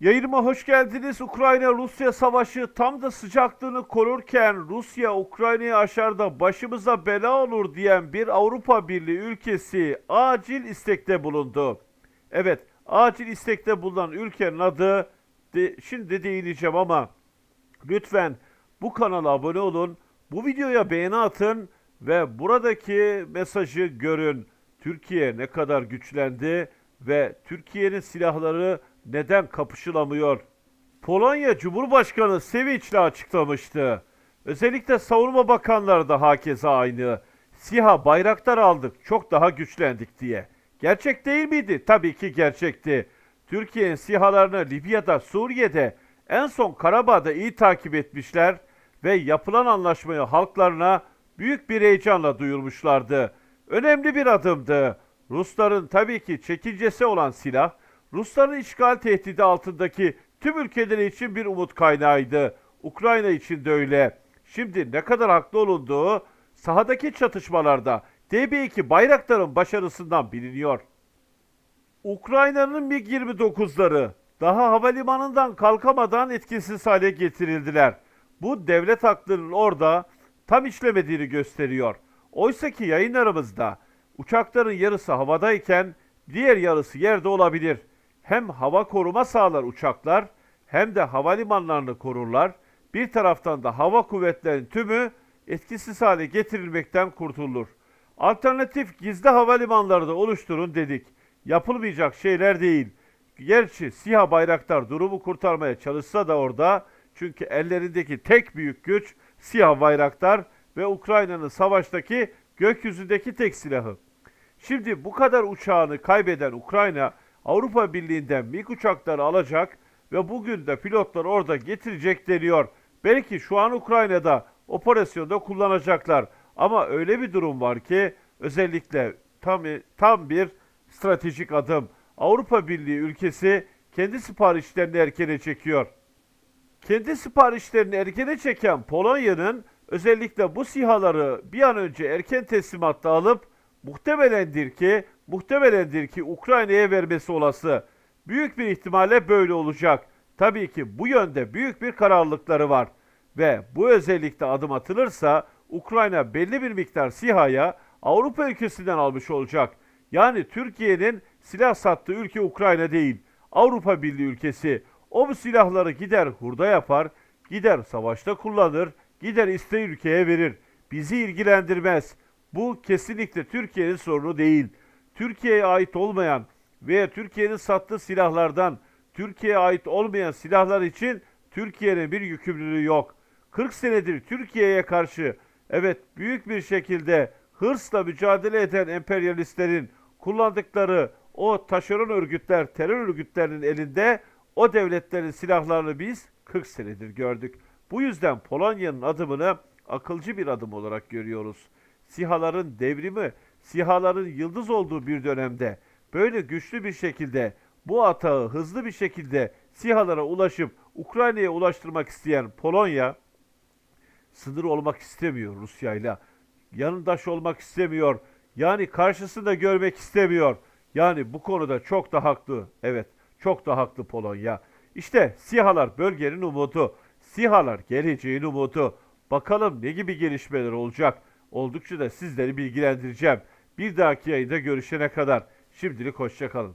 Yayınıma hoş geldiniz. Ukrayna-Rusya savaşı tam da sıcaklığını korurken Rusya Ukrayna'yı aşar da başımıza bela olur diyen bir Avrupa Birliği ülkesi acil istekte bulundu. Evet, acil istekte bulunan ülkenin adı de, şimdi değineceğim ama lütfen bu kanala abone olun, bu videoya beğeni atın ve buradaki mesajı görün. Türkiye ne kadar güçlendi ve Türkiye'nin silahları neden kapışılamıyor? Polonya Cumhurbaşkanı Sevinç'le açıklamıştı. Özellikle savunma bakanları da hakeza aynı. SİHA bayraktar aldık, çok daha güçlendik diye. Gerçek değil miydi? Tabii ki gerçekti. Türkiye'nin SİHA'larını Libya'da, Suriye'de, en son Karabağ'da iyi takip etmişler ve yapılan anlaşmayı halklarına büyük bir heyecanla duyurmuşlardı. Önemli bir adımdı. Rusların tabii ki çekincesi olan silah, Rusların işgal tehdidi altındaki tüm ülkeleri için bir umut kaynağıydı. Ukrayna için de öyle. Şimdi ne kadar haklı olunduğu sahadaki çatışmalarda DB2 Bayraktar'ın başarısından biliniyor. Ukrayna'nın MiG-29'ları daha havalimanından kalkamadan etkisiz hale getirildiler. Bu devlet aklının orada tam işlemediğini gösteriyor. Oysa ki yayınlarımızda uçakların yarısı havadayken diğer yarısı yerde olabilir. Hem hava koruma sağlar uçaklar hem de havalimanlarını korurlar. Bir taraftan da hava kuvvetlerinin tümü etkisiz hale getirilmekten kurtulur. Alternatif gizli havalimanları da oluşturun dedik. Yapılmayacak şeyler değil. Gerçi SİHA Bayraktar durumu kurtarmaya çalışsa da orada çünkü ellerindeki tek büyük güç SİHA Bayraktar ve Ukrayna'nın savaştaki gökyüzündeki tek silahı. Şimdi bu kadar uçağını kaybeden Ukrayna Avrupa Birliği'nden MiG uçakları alacak ve bugün de pilotlar orada getirecek deniyor. Belki şu an Ukrayna'da operasyonda kullanacaklar. Ama öyle bir durum var ki özellikle tam tam bir stratejik adım. Avrupa Birliği ülkesi kendi siparişlerini erkene çekiyor. Kendi siparişlerini erkene çeken Polonya'nın özellikle bu sihaları bir an önce erken teslimatta alıp muhtemelendir ki muhtemelendir ki Ukrayna'ya vermesi olası. Büyük bir ihtimalle böyle olacak. Tabii ki bu yönde büyük bir kararlılıkları var ve bu özellikle adım atılırsa Ukrayna belli bir miktar SİHA'ya Avrupa ülkesinden almış olacak. Yani Türkiye'nin silah sattığı ülke Ukrayna değil, Avrupa Birliği ülkesi. O bu silahları gider hurda yapar, gider savaşta kullanır, gider isteği ülkeye verir. Bizi ilgilendirmez. Bu kesinlikle Türkiye'nin sorunu değil. Türkiye'ye ait olmayan veya Türkiye'nin sattığı silahlardan Türkiye'ye ait olmayan silahlar için Türkiye'nin bir yükümlülüğü yok. 40 senedir Türkiye'ye karşı evet büyük bir şekilde hırsla mücadele eden emperyalistlerin kullandıkları o taşeron örgütler, terör örgütlerinin elinde o devletlerin silahlarını biz 40 senedir gördük. Bu yüzden Polonya'nın adımını akılcı bir adım olarak görüyoruz. Sihaların devrimi, sihaların yıldız olduğu bir dönemde böyle güçlü bir şekilde bu atağı hızlı bir şekilde sihalara ulaşıp Ukrayna'ya ulaştırmak isteyen Polonya sınır olmak istemiyor Rusya'yla. Yanındaş olmak istemiyor. Yani karşısında görmek istemiyor. Yani bu konuda çok da haklı. Evet, çok da haklı Polonya. İşte SİHA'lar bölgenin umudu. SİHA'lar geleceğin umudu. Bakalım ne gibi gelişmeler olacak. Oldukça da sizleri bilgilendireceğim. Bir dahaki yayında görüşene kadar şimdilik hoşçakalın.